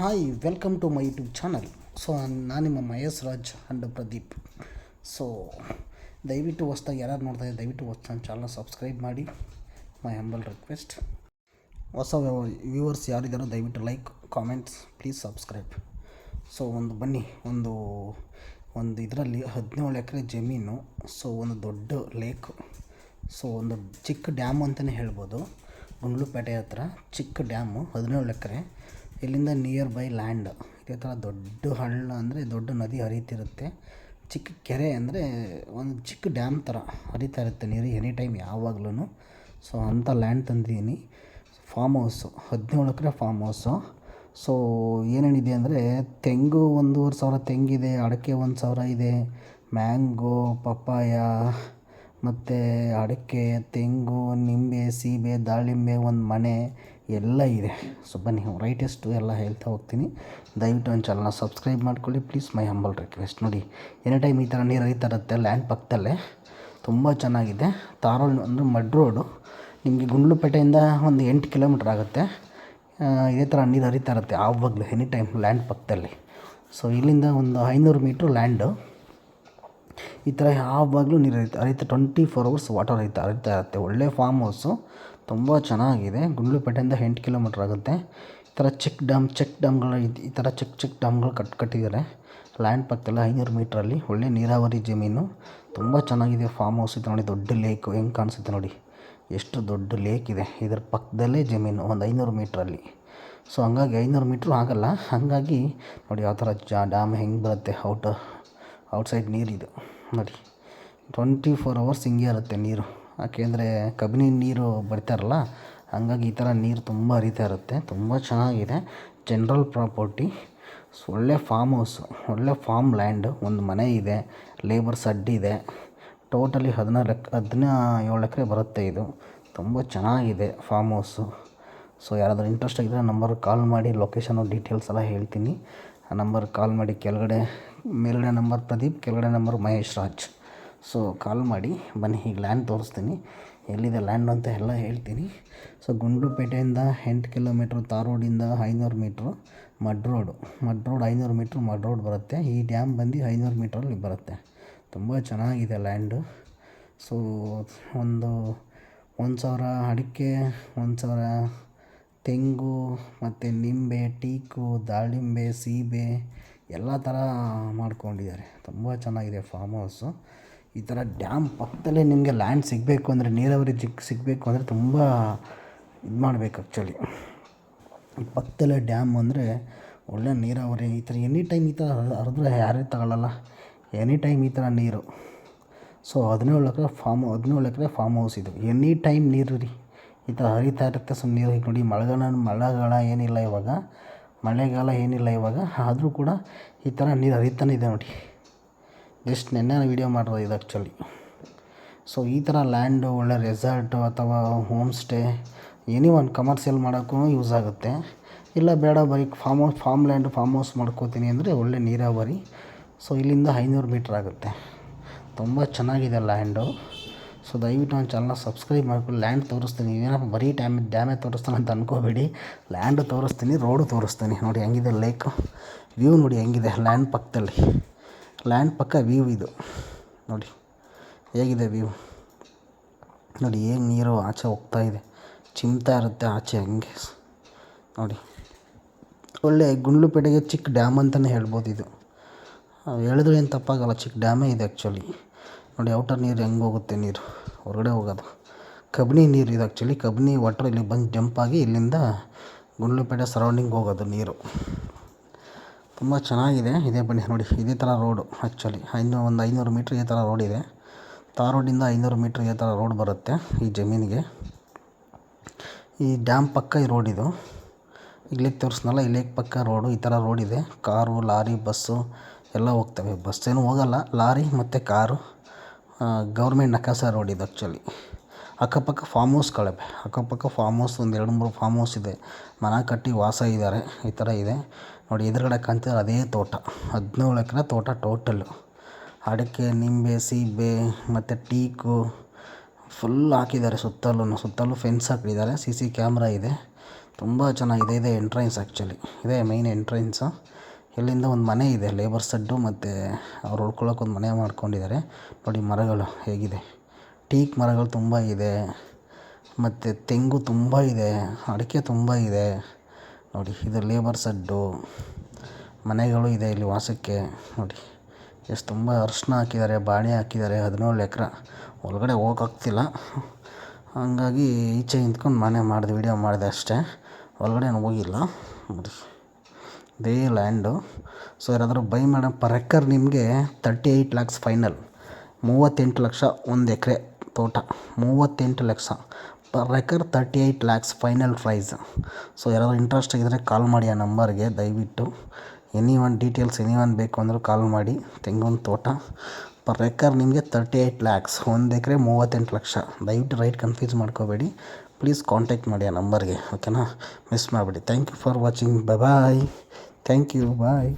Hi welcome to my YouTube channel so ನಾನು ನಿಮ್ಮ Mahesh Raj and Pradeep. So ದಯವಿಟ್ಟು ಹೊಸ್ದಾಗಿ ಯಾರು ನೋಡ್ತಾ ಇದ್ದಾರೆ ದಯವಿಟ್ಟು ಹೊಸ ನನ್ನ ಚಾನಲ್ನ ಸಬ್ಸ್ಕ್ರೈಬ್ ಮಾಡಿ. ಮೈ ಹಂಬಲ್ ರಿಕ್ವೆಸ್ಟ್ ಹೊಸ ವ್ಯೂವರ್ಸ್ ಯಾರಿದ್ದಾರೋ ದಯವಿಟ್ಟು like comments please subscribe so ಒಂದು ಬನ್ನಿ, ಒಂದು ಒಂದು ಇದರಲ್ಲಿ ಹದಿನೇಳು ಎಕರೆ ಜಮೀನು ಸೊ ಒಂದು ದೊಡ್ಡ ಲೇಕ್ ಸೊ ಒಂದು ಚಿಕ್ಕ ಡ್ಯಾಮ್ ಅಂತಲೇ ಹೇಳ್ಬೋದು. ಗುಂಡ್ಲುಪೇಟೆ ಹತ್ರ ಚಿಕ್ಕ ಡ್ಯಾಮು ಹದಿನೇಳು ಎಕರೆ. ಇಲ್ಲಿಂದ ನಿಯರ್ ಬೈ ಲ್ಯಾಂಡ್ ಇದೇ ಥರ ದೊಡ್ಡ ಹಳ್ಳ ಅಂದರೆ ದೊಡ್ಡ ನದಿ ಹರಿತಿರುತ್ತೆ ಚಿಕ್ಕ ಕೆರೆ ಅಂದರೆ ಒಂದು ಚಿಕ್ಕ ಡ್ಯಾಮ್ ಥರ ಹರಿತಾ ಇರುತ್ತೆ ನೀರು ಎನಿ ಟೈಮ್ ಯಾವಾಗ್ಲೂ ಸೊ ಅಂಥ ಲ್ಯಾಂಡ್ ತಂದಿದ್ದೀನಿ. ಫಾರ್ಮ್ ಹೌಸು ಹದಿನೇಳು ಎಕರೆ ಫಾರ್ಮ್ ಹೌಸು ಸೊ ಏನೇನಿದೆ ಅಂದರೆ ತೆಂಗು ಒಂದೂವರೆ ಸಾವಿರ ತೆಂಗಿದೆ, ಅಡಿಕೆ ಒಂದು ಸಾವಿರ ಇದೆ. ಮ್ಯಾಂಗೋ ಪಪ್ಪಾಯ ಮತ್ತು ಅಡಿಕೆ, ತೆಂಗು, ನಿಂಬೆ, ಸೀಬೆ, ದಾಳಿಂಬೆ ಒಂದು ಮನೆ. ಎಲ್ಲ ಇದೆ. ಸೊ ಬನ್ನಿ ರೈಟೆಸ್ಟು ಎಲ್ಲ ಹೇಳ್ತಾ ಹೋಗ್ತೀನಿ. ದಯವಿಟ್ಟು ಒಂದು ಚಾನಲ್ನ ಸಬ್ಸ್ಕ್ರೈಬ್ ಮಾಡ್ಕೊಳ್ಳಿ. ಪ್ಲೀಸ್ ಮೈ ಹಂಬಲ್ ರಿಕ್ವೆಸ್ಟ್ ನೋಡಿ ಎನಿ ಟೈಮ್ ಈ ಥರ ನೀರು ಹರಿತಾ ಇರುತ್ತೆ ಲ್ಯಾಂಡ್ ಪಕ್ಕದಲ್ಲೇ, ತುಂಬ ಚೆನ್ನಾಗಿದೆ. ತಾರೋಳ್ ಅಂದರೆ ಮಡ್ ರೋಡು ನಿಮಗೆ ಗುಂಡ್ಲುಪೇಟೆಯಿಂದ ಒಂದು ಎಂಟು ಕಿಲೋಮೀಟ್ರ್ ಆಗುತ್ತೆ. ಇದೇ ಥರ ನೀರು ಹರಿತಾ ಇರುತ್ತೆ ಆವಾಗಲೂ ಎನಿ ಟೈಮ್ ಲ್ಯಾಂಡ್ ಪಕ್ಕದಲ್ಲಿ. ಸೊ ಇಲ್ಲಿಂದ ಒಂದು ಐನೂರು ಮೀಟ್ರ್ ಲ್ಯಾಂಡು ಈ ಥರ ಯಾವಾಗಲೂ ನೀರು ಹರಿತಾ ಹರಿತಾ ಟ್ವೆಂಟಿ ಫೋರ್ ಅವರ್ಸ್ ವಾಟರ್ ಹರಿತಾ ಹರಿತಾ ಇರುತ್ತೆ ಒಳ್ಳೆ ಫಾರ್ಮ್ ಹೌಸು ತುಂಬ ಚೆನ್ನಾಗಿದೆ. ಗುಂಡ್ಲುಪೇಟೆಯಿಂದ ಎಂಟು ಕಿಲೋಮೀಟ್ರ್ ಆಗುತ್ತೆ. ಈ ಥರ ಚೆಕ್ ಡ್ಯಾಮ್, ಚೆಕ್ ಡ್ಯಾಮ್ಗಳು ಇದು, ಈ ಥರ ಚಿಕ್ಕ ಚಿಕ್ಕ ಡ್ಯಾಮ್ಗಳು ಕಟ್, ಕಟ್ಟಿದ್ದಾರೆ. ಲ್ಯಾಂಡ್ ಪಕ್ಕದಲ್ಲಿ ಐನೂರು ಮೀಟ್ರಲ್ಲಿ ಒಳ್ಳೆ ನೀರಾವರಿ ಜಮೀನು. ತುಂಬ ಚೆನ್ನಾಗಿದೆ ಫಾರ್ಮ್ ಹೌಸ್ ಇದೆ ನೋಡಿ, ದೊಡ್ಡ ಲೇಕು ಹೆಂಗೆ ಕಾಣಿಸುತ್ತೆ ನೋಡಿ. ಎಷ್ಟು ದೊಡ್ಡ ಲೇಕ್ ಇದೆ. ಇದರ ಪಕ್ಕದಲ್ಲೇ ಜಮೀನು, ಒಂದು ಐನೂರು ಮೀಟ್ರಲ್ಲಿ ಸೊ, ಹಂಗಾಗಿ ಐನೂರು ಮೀಟ್ರು ಆಗಲ್ಲ. ಹಾಗಾಗಿ ನೋಡಿ ಯಾವ ಥರ ಜಾ, ಡ್ಯಾಮ್ ಹೆಂಗೆ ಬರುತ್ತೆ, ಔಟ್ ಔಟ್ಸೈಡ್ ನೀರಿದು. ನೋಡಿ, ಟ್ವೆಂಟಿ ಫೋರ್ ಅವರ್ಸ್ ಹಿಂಗೆ ಇರುತ್ತೆ ನೀರು. ಯಾಕೆಂದರೆ ಕಬಿನಿ ನೀರು ಬರ್ತಾರಲ್ಲ ಹಂಗಾಗಿ ಈ ಥರ ನೀರು ತುಂಬ ಹರಿತಾ ಇರುತ್ತೆ, ತುಂಬ ಚೆನ್ನಾಗಿದೆ. ಜನ್ರಲ್ ಪ್ರಾಪರ್ಟಿ ಒಳ್ಳೆ ಫಾರ್ಮ್ ಹೌಸು ಒಳ್ಳೆ ಫಾರ್ಮ್ ಲ್ಯಾಂಡು ಒಂದು ಮನೆ ಇದೆ ಲೇಬರ್ಸ್ ಅಡ್ಡಿ ಇದೆ ಟೋಟಲಿ ಹದಿನಾರು ಎಕ್ ಹದಿನ ಏಳು ಎಕರೆ ಬರುತ್ತೆ ಇದು. ತುಂಬ ಚೆನ್ನಾಗಿದೆ ಫಾರ್ಮ್ ಹೌಸು ಸೊ ಯಾರಾದರೂ ಇಂಟ್ರೆಸ್ಟ್ ಆಗಿದ್ದರೆ ನಂಬರ್ ಕಾಲ್ ಮಾಡಿ ಲೊಕೇಶನು ಡೀಟೇಲ್ಸ್ ಎಲ್ಲ ಹೇಳ್ತೀನಿ. ಆ ನಂಬರ್ ಕಾಲ್ ಮಾಡಿ, ಕೆಳಗಡೆ, ಮೇಲ್ಗಡೆ ನಂಬರ್ ಪ್ರದೀಪ್, ಕೆಳಗಡೆ number Mahesh Raj. So call ಮಾಡಿ, ಬನ್ನಿ ಈಗ ಲ್ಯಾಂಡ್ ತೋರಿಸ್ತೀನಿ. ಎಲ್ಲಿದೆ ಲ್ಯಾಂಡ್ ಅಂತ ಎಲ್ಲ ಹೇಳ್ತೀನಿ. ಸೊ ಗುಂಡ್ಲುಪೇಟೆಯಿಂದ ಎಂಟು ಕಿಲೋಮೀಟ್ರ್ ತಾರ್ ರೋಡಿಂದ ಐನೂರು metre mud road mud road ಐನೂರು ಮೀಟ್ರ್ ಮಡ್ ರೋಡ್ ಬರುತ್ತೆ. ಈ ಡ್ಯಾಮ್ ಬಂದು ಐನೂರು ಮೀಟ್ರಲ್ಲಿ ಬರುತ್ತೆ. ತುಂಬ ಚೆನ್ನಾಗಿದೆ ಲ್ಯಾಂಡು ಸೊ ಒಂದು ಒಂದು ಸಾವಿರ ಅಡಿಕೆ, ಒಂದು ಸಾವಿರ ತೆಂಗು, ಮತ್ತು ನಿಂಬೆ, ಟೀಕು, ದಾಳಿಂಬೆ, ಸೀಬೆ, ಎಲ್ಲ ಥರ ಮಾಡ್ಕೊಂಡಿದ್ದಾರೆ. ತುಂಬ ಚೆನ್ನಾಗಿದೆ ಫಾರ್ಮ್ ಹೌಸು ಈ ಥರ ಡ್ಯಾಮ್ ಪಕ್ಕದಲ್ಲೇ ನಿಮಗೆ ಲ್ಯಾಂಡ್ ಸಿಗಬೇಕು ಅಂದರೆ, ನೀರಾವರಿ ಜಿಗ್ ಸಿಗಬೇಕು ಅಂದರೆ ತುಂಬ ಇದು ಮಾಡಬೇಕು ಆ್ಯಕ್ಚುಲಿ ಪಕ್ಕದಲ್ಲೇ ಡ್ಯಾಮ್ ಅಂದರೆ ಒಳ್ಳೆ ನೀರಾವರಿ, ಈ ಥರ ಎನಿ ಟೈಮ್ ಈ ಥರ ಹರಿದ್ರೆ ಯಾರೇ ತಗೊಳ್ಳಲ್ಲ ಎನಿ ಟೈಮ್ ಈ ಥರ ನೀರು. ಸೊ ಹದಿನೇಳು ಎಕರೆ ಫಾರ್ಮ್ ಹದಿನೇಳು ಎಕರೆ ಫಾರ್ಮ್ ಹೌಸ್ ಇದು. ಎನಿ ಟೈಮ್ ನೀರು ರೀ ಈ ಥರ ಹರಿತಾ ಇರುತ್ತೆ ಸೊ ನೀರು ನೋಡಿ. ಮಳೆಗಾಲ ಮಳೆಗಾಲ ಏನಿಲ್ಲ ಇವಾಗ. ಮಳೆಗಾಲ ಏನಿಲ್ಲ ಇವಾಗ. ಆದರೂ ಕೂಡ ಈ ಥರ ನೀರು ಹರಿತಾನೆ ಇದೆ ನೋಡಿ. ಜಸ್ಟ್ ನಿನ್ನೆ ವೀಡಿಯೋ ಮಾಡಿದೆ ಇದು ಆ್ಯಕ್ಚುಲಿ ಸೊ ಈ ಥರ ಲ್ಯಾಂಡು ಒಳ್ಳೆ ರೆಸಾರ್ಟು ಅಥವಾ home stay any one commercial ಮಾಡೋಕ್ಕೂ ಯೂಸ್ ಆಗುತ್ತೆ. ಇಲ್ಲ ಬೇಡ, ಬರೀ farm house farm land farm house ಮಾಡ್ಕೋತೀನಿ ಅಂದರೆ ಒಳ್ಳೆ ನೀರಾವರಿ. ಸೊ ಇಲ್ಲಿಂದ ಐನೂರು ಮೀಟ್ರ್ ಆಗುತ್ತೆ. ತುಂಬ ಚೆನ್ನಾಗಿದೆ ಲ್ಯಾಂಡು ಸೊ ದಯವಿಟ್ಟು ನನ್ನ ಚಾನಲ್ನ ಸಬ್ಸ್ಕ್ರೈಬ್ ಮಾಡ್ಕೊಂಡು ಲ್ಯಾಂಡ್ ತೋರಿಸ್ತೀನಿ. ಏನಪ್ಪ ಬರೀ ಡ್ಯಾಮ್ ಡ್ಯಾಮೇಜ್ ತೋರಿಸ್ತಾನೆ ಅಂತ ಅನ್ಕೋಬೇಡಿ. ಲ್ಯಾಂಡ್ ತೋರಿಸ್ತೀನಿ ರೋಡು ತೋರಿಸ್ತೀನಿ. ನೋಡಿ, ಹೆಂಗಿದೆ ಲೇಕ್ ವ್ಯೂ ನೋಡಿ ಹೆಂಗಿದೆ ಲ್ಯಾಂಡ್ ಪಕ್ಕದಲ್ಲಿ. ಲ್ಯಾಂಡ್ ಪಕ್ಕ ವ್ಯೂ ಇದು. ನೋಡಿ, ಹೇಗಿದೆ ವ್ಯೂ ನೋಡಿ ಹೇಗೆ ನೀರು ಆಚೆ ಹೋಗ್ತಾ ಇದೆ. ಚಿಮ್ತಾ ಇರುತ್ತೆ ಆಚೆ ಹಂಗೆ. ನೋಡಿ, ಒಳ್ಳೆ ಗುಂಡ್ಲುಪೇಟೆಗೆ ಚಿಕ್ಕ ಡ್ಯಾಮ್ ಅಂತಲೇ ಹೇಳ್ಬೋದು ಇದು. ಹೇಳಿದ್ರೆ ಏನು ತಪ್ಪಾಗಲ್ಲ ಚಿಕ್ಕ ಡ್ಯಾಮೇ ಇದೆ ಆ್ಯಕ್ಚುಲಿ ನೋಡಿ ಔಟರ್ ನೀರು ಹೆಂಗೆ ಹೋಗುತ್ತೆ ನೀರು? ಹೊರಗಡೆ ಹೋಗೋದು. ಕಬಿನಿ ನೀರು ಇದು ಆ್ಯಕ್ಚುಲಿ ಕಬಿನಿ ವಾಟ್ರ್ ಇಲ್ಲಿ ಬಂದು ಜಂಪ್ ಆಗಿ ಇಲ್ಲಿಂದ ಗುಂಡ್ಲುಪೇಟೆ ಸರೌಂಡಿಂಗ್ ಹೋಗೋದು ನೀರು. ತುಂಬ ಚೆನ್ನಾಗಿದೆ. ಇದೇ ಬನ್ನಿ ನೋಡಿ. ಇದೇ ಥರ ರೋಡು ಆ್ಯಕ್ಚುಲಿ ಐನೂರು ಒಂದು ಐನೂರು ಮೀಟ್ರ್ ಈ ಥರ ರೋಡ್ ಇದೆ. ತಾರ್ ರೋಡಿಂದ ಐನೂರು ಮೀಟ್ರ್ ಈ ಥರ ರೋಡ್ ಬರುತ್ತೆ ಈ ಜಮೀನಿಗೆ. ಈ ಡ್ಯಾಮ್ ಪಕ್ಕ ಈ ರೋಡ್ ಇದು. ಇಲ್ಲಿ ತೋರಿಸ್ನಲ್ಲ, ಈ ಪಕ್ಕ ರೋಡು ಈ ಥರ ರೋಡ್ ಇದೆ. ಕಾರು, ಲಾರಿ ಬಸ್ಸು ಎಲ್ಲ ಹೋಗ್ತವೆ. ಬಸ್ ಏನು ಹೋಗಲ್ಲ. ಲಾರಿ ಮತ್ತು ಕಾರು. ಗೌರ್ಮೆಂಟ್ ನಕಾಸ ರೋಡ್ ಇದು ಆ್ಯಕ್ಚುಲಿ ಅಕ್ಕಪಕ್ಕ ಫಾರ್ಮ್ ಹೌಸ್ಗಳಿವೆ ಅಕ್ಕಪಕ್ಕ ಫಾರ್ಮ್ ಹೌಸ್ ಒಂದು ಎರಡು ಮೂರು ಫಾರ್ಮ್ ಹೌಸ್ ಇದೆ. ಮನೆ ಕಟ್ಟಿ ವಾಸ ಇದ್ದಾರೆ ಈ ಥರ ಇದೆ. ನೋಡಿ, ಎದುರುಗಡೆ ಕಾಣ್ತಿರೋ ಅದೇ ತೋಟ. ಹದಿನೇಳು ಎಕರೆ ತೋಟ ಟೋಟಲ್ಲು ಅಡಿಕೆ, ನಿಂಬೆ, ಸೀಬೆ ಮತ್ತು ಟೀಕು ಫುಲ್ ಹಾಕಿದ್ದಾರೆ ಸುತ್ತಲೂ ಸುತ್ತಲೂ ಫೆನ್ಸ್ ಹಾಕಿದ್ದಾರೆ. ಸಿ ಸಿ ಕ್ಯಾಮ್ರಾ ಇದೆ. ತುಂಬ ಚೆನ್ನಾಗಿದೆ. ಇದೆ ಎಂಟ್ರೆನ್ಸ್ ಆ್ಯಕ್ಚುಲಿ ಇದೇ ಮೈನ್ ಎಂಟ್ರೆನ್ಸು ಇಲ್ಲಿಂದ ಒಂದು ಮನೆ ಇದೆ. ಲೇಬರ್ ಸೆಡ್ಡು ಮತ್ತು ಅವ್ರು ಉಳ್ಕೊಳ್ಳೋಕೆ ಒಂದು ಮನೆ ಮಾಡ್ಕೊಂಡಿದ್ದಾರೆ. ನೋಡಿ ಮರಗಳು ಹೇಗಿದೆ. ಟೀಕ್ ಮರಗಳು ತುಂಬ ಇದೆ. ಮತ್ತು ತೆಂಗು ತುಂಬ ಇದೆ. ಅಡಿಕೆ ತುಂಬ ಇದೆ. ನೋಡಿ, ಇದು ಲೇಬರ್ ಸಡ್ಡು ಮನೆಗಳು ಇದೆ ಇಲ್ಲಿ ವಾಸಕ್ಕೆ. ನೋಡಿ, ಎಷ್ಟು ತುಂಬ ಅರ್ಶಿನ ಹಾಕಿದ್ದಾರೆ ಬಾಳೆ ಹಾಕಿದ್ದಾರೆ, ಹದಿನೇಳು ಎಕರೆ. ಒಳಗಡೆ ಹೋಗೋಕ್ಕಾಗ್ತಿಲ್ಲ ಹಾಗಾಗಿ ಈಚೆ ನಿಂತ್ಕೊಂಡು ಮನೆ ಮಾಡಿದೆ ವೀಡಿಯೋ ಮಾಡಿದೆ ಅಷ್ಟೇ. ಒಳಗಡೆ ಹೋಗಿಲ್ಲ. ನೋಡಿ, ಇದೇ ಲ್ಯಾಂಡು ಸೊ ಯಾರಾದರೂ ಬೈ ಮೇಡಮ್ ಪರ್ ಎಕ್ಕರ್ ನಿಮಗೆ ತರ್ಟಿ ಏಯ್ಟ್ ಲ್ಯಾಕ್ಸ್ ಫೈನಲ್ ಮೂವತ್ತೆಂಟು ಲಕ್ಷ ಒಂದು ಎಕರೆ. ತೋಟ, ಮೂವತ್ತೆಂಟು lakh. Per acre thirty eight lakhs final price so ಯಾರಾದರೂ ಇಂಟ್ರೆಸ್ಟ್ ಆಗಿದ್ದರೆ ಕಾಲ್ ಮಾಡಿ ಆ ನಂಬರ್ಗೆ ದಯವಿಟ್ಟು. Any one details any one ಬೇಕು ಅಂದರೂ ಕಾಲ್ ಮಾಡಿ. ತೆಂಗಿನ ತೋಟ. ಪರ್ ರೆಕರ್ ನಿಮಗೆ ತರ್ಟಿ ಏಯ್ಟ್ ಲ್ಯಾಕ್ಸ್ ಒಂದು ಎಕರೆ ಮೂವತ್ತೆಂಟು ಲಕ್ಷ. ದಯವಿಟ್ಟು ರೈಟ್ ಕನ್ಫ್ಯೂಸ್ ಮಾಡ್ಕೋಬೇಡಿ. ಪ್ಲೀಸ್ ಕಾಂಟ್ಯಾಕ್ಟ್ ಮಾಡಿ ಆ ನಂಬರ್ಗೆ ಓಕೆನಾ ಮಿಸ್ ಮಾಡಬೇಡಿ. Thank you for watching bye thank you bye